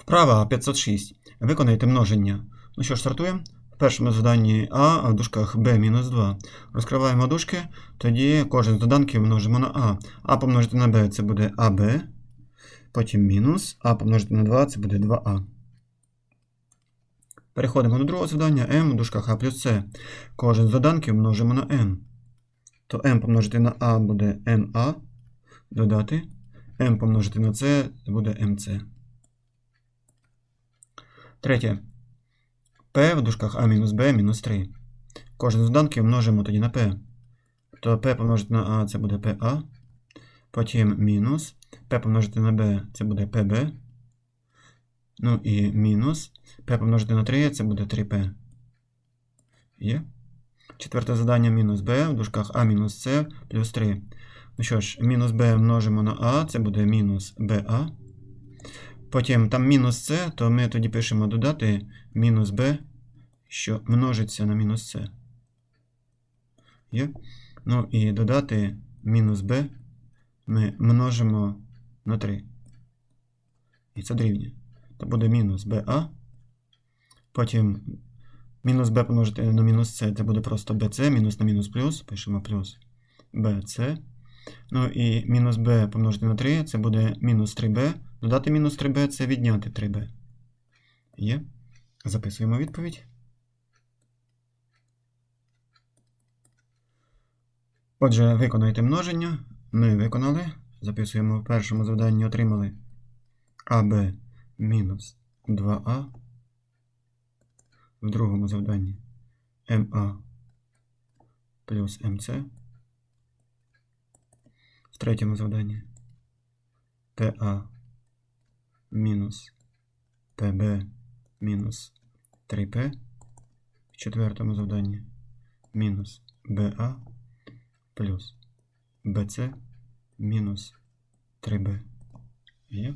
Вправа 506. Виконайте множення. Ну що ж, стартуємо. В першому заданні А, в дужках Б мінус 2. Розкриваємо дужки, тоді кожен з доданків множимо на А. А помножити на Б це буде АБ. Потім мінус. А помножити на 2 це буде 2А. Переходимо до другого завдання. М в дужках А плюс С. Кожен з доданків множимо на М. То М помножити на А буде МА. Додати. М помножити на С буде МЦ. Третє. P в дужках А мінус Б мінус 3. Кожен з доданків множимо тоді на P. То P помножити на А це буде PA. Потім мінус. P помножити на B це буде PB. Ну і мінус. P помножити на 3 це буде 3P. Є. Четверте завдання мінус b в дужках а мінус c плюс 3. Ну що ж, мінус b множимо на а, це буде мінус ba. Потім там мінус c, то ми тоді пишемо додати мінус b, що множиться на мінус c. Є? Ну і додати мінус b ми множимо на 3. І це дорівнює. То буде мінус ba. Потім Мінус b помножити на мінус c, це буде просто bc, мінус на мінус плюс, пишемо плюс bc. Ну і мінус b помножити на 3, це буде мінус 3b. Додати мінус 3b це відняти 3b. Є. Записуємо відповідь. Отже, виконайте множення. Ми виконали. Записуємо в першому завданні отримали АБ мінус 2а. В другому завданні МА плюс МЦ. Третьому завданні ПА мінус ПБ мінус 3П. В четвертому завданні мінус БА плюс БЦ мінус 3Б. Є?